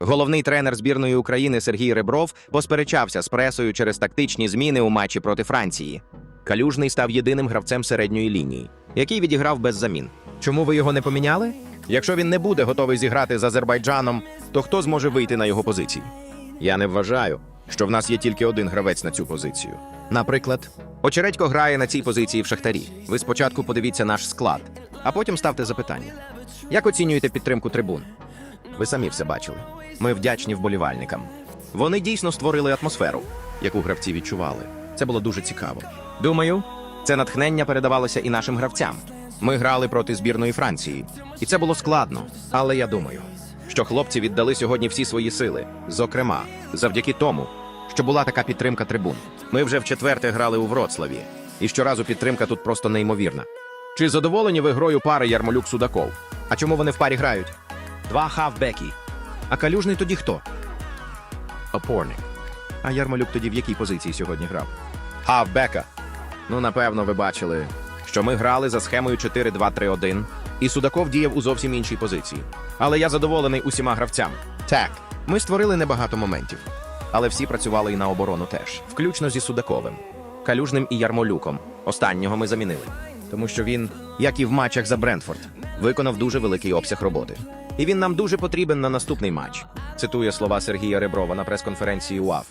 Головний тренер збірної України Сергій Ребров посперечався з пресою через тактичні зміни у матчі проти Франції. Калюжний став єдиним гравцем середньої лінії, який відіграв без замін. Чому ви його не поміняли? Якщо він не буде готовий зіграти з Азербайджаном, то хто зможе вийти на його позиції? Я не вважаю, що в нас є тільки один гравець на цю позицію. Наприклад, Очередько грає на цій позиції в Шахтарі. Ви спочатку подивіться наш склад, а потім ставте запитання. Як оцінюєте підтримку трибун? Ви самі все бачили. Ми вдячні вболівальникам. Вони дійсно створили атмосферу, яку гравці відчували. Це було дуже цікаво. Думаю, це натхнення передавалося і нашим гравцям. Ми грали проти збірної Франції, і це було складно. Але я думаю, що хлопці віддали сьогодні всі свої сили, зокрема, завдяки тому, що була така підтримка трибун. Ми вже вчетверте грали у Вроцлаві, і щоразу підтримка тут просто неймовірна. Чи задоволені ви грою пари Ярмолюк Судаков? А чому вони в парі грають? Два хавбеки. А калюжний тоді хто? Опорник. А Ярмолюк тоді в якій позиції сьогодні грав? Хавбека. Ну, напевно, ви бачили, що ми грали за схемою 4-2-3-1, і Судаков діяв у зовсім іншій позиції. Але я задоволений усіма гравцями. Так, ми створили небагато моментів, але всі працювали і на оборону теж, включно зі Судаковим, Калюжним і Ярмолюком. Останнього ми замінили, тому що він, як і в матчах за Брентфорд, виконав дуже великий обсяг роботи. І він нам дуже потрібен на наступний матч. Цитує слова Сергія Реброва на прес-конференції УАФ.